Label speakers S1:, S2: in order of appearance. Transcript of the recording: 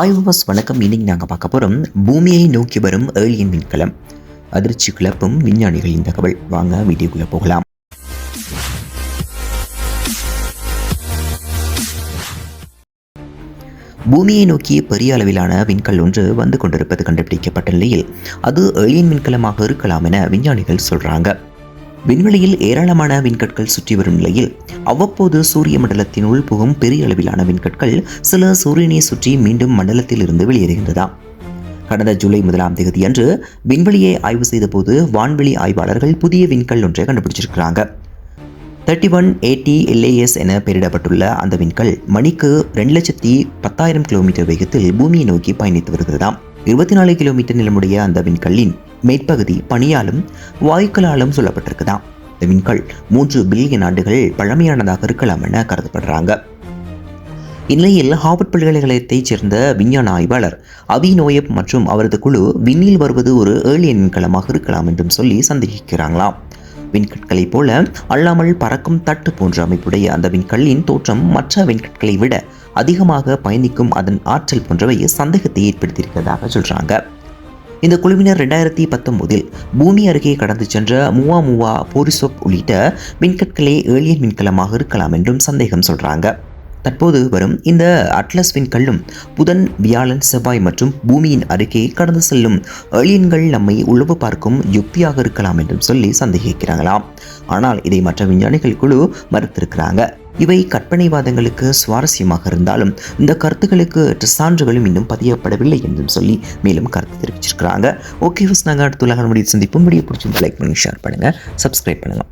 S1: ஆய்வஸ் வணக்கம். இன்னைக்கு நாங்கள் பார்க்க போகிறோம் பூமியை நோக்கி வரும் ஏலியன் விண்கலம். அதிர்ச்சி கிளப்பும் விஞ்ஞானிகளின் தகவல். வாங்க வீடியோக்குள்ளே போகலாம். பூமியை நோக்கி பெரிய அளவிலான விண்கல் ஒன்று வந்து கொண்டிருப்பது கண்டுபிடிக்கப்பட்ட நிலையில் அது ஏலியன் விண்கலமாக இருக்கலாம் என விஞ்ஞானிகள் சொல்கிறாங்க விண்வெளியில் ஏராளமான விண்கற்கள் சுற்றி வரும் நிலையில் அவ்வப்போது சூரிய மண்டலத்தின் உள்புகும் பெரிய அளவிலான விண்கற்கள் சில சூரியனை சுற்றி மீண்டும் மண்டலத்தில் இருந்து வெளியேறுகின்றதாம் கடந்த ஜூலை முதலாம் தேதி அன்று விண்வெளியை ஆய்வு செய்தபோது வான்வெளி ஆய்வாளர்கள் புதிய விண்கல் ஒன்றை கண்டுபிடிச்சிருக்கிறாங்க. தேர்ட்டி ஒன் ஏடி எல்ஏஎஸ் என பெயரிடப்பட்டுள்ள அந்த விண்கல் மணிக்கு ரெண்டு லட்சத்தி பத்தாயிரம் கிலோமீட்டர் வேகத்தில் பூமியை நோக்கி பயணித்து வருகிறதாம். இருபத்தி நாலு கிலோமீட்டர் நிலமுடைய அந்த விண்கல்லின் மேற்பகுதி பனியாலும் வாயுக்களாலும் சொல்லப்பட்டிருக்குதாம் இந்த விண்கல் மூன்று பில்லியன் ஆண்டுகள் பழமையானதாக இருக்கலாம் என கருதப்படுறாங்க. இந்நிலையில் ஹார்வர்ட் பல்கலைக்கழகத்தைச் சேர்ந்த விஞ்ஞான ஆய்வாளர் அவி நோயப் மற்றும் அவரது குழு விண்ணில் வருவது ஒரு ஏலியன் விண்கலமாக இருக்கலாம் என்றும் சொல்லி சந்தேகிக்கிறாங்களாம். விண்கற்களைப் போல அல்லாமல் பறக்கும் தட்டு போன்ற அமைப்புடைய அந்த விண்கல்லின் தோற்றம் மற்ற விண்கற்களை விட அதிகமாக பயணிக்கும் அதன் ஆற்றல் போன்றவை சந்தேகத்தை ஏற்படுத்தியிருக்கிறதாக சொல்கிறாங்க இந்த குழுவினர் ரெண்டாயிரத்தி பத்தொன்பதில் பூமி அருகே கடந்து சென்ற மூவா மூவா போரிசோப் உள்ளிட்ட விண்கற்களே ஏலியன் விண்கலமாக இருக்கலாம் என்றும் சந்தேகம் சொல்கிறாங்க தற்போது வரும் இந்த அட்லஸ் விண்கல்லும் புதன் வியாழன் செவ்வாய் மற்றும் பூமியின் அருகே கடந்து செல்லும் ஏலியன்கள் நம்மை உழவு பார்க்கும் யுக்தியாக இருக்கலாம் என்றும் சொல்லி சந்தேகிக்கிறாங்களாம். ஆனால் இதை மற்ற விஞ்ஞானிகள் குழு மறுத்திருக்கிறாங்க. இவை கற்பனைவாதங்களுக்கு சுவாரஸ்யமாக இருந்தாலும் இந்த கருத்துக்களுக்கு சான்றுகளும் இன்னும் பதியப்படவில்லை என்றும் சொல்லி மேலும் கருத்து தெரிவிச்சிருக்கிறாங்க. ஓகே ஃபஸ்ட் நாங்கள் அடுத்து உலக முடிவு சந்திப்போம். முடிய பிடிச்சிருந்து லைக் பண்ணி ஷேர் பண்ணுங்கள் சப்ஸ்கிரைப் பண்ணுங்கள்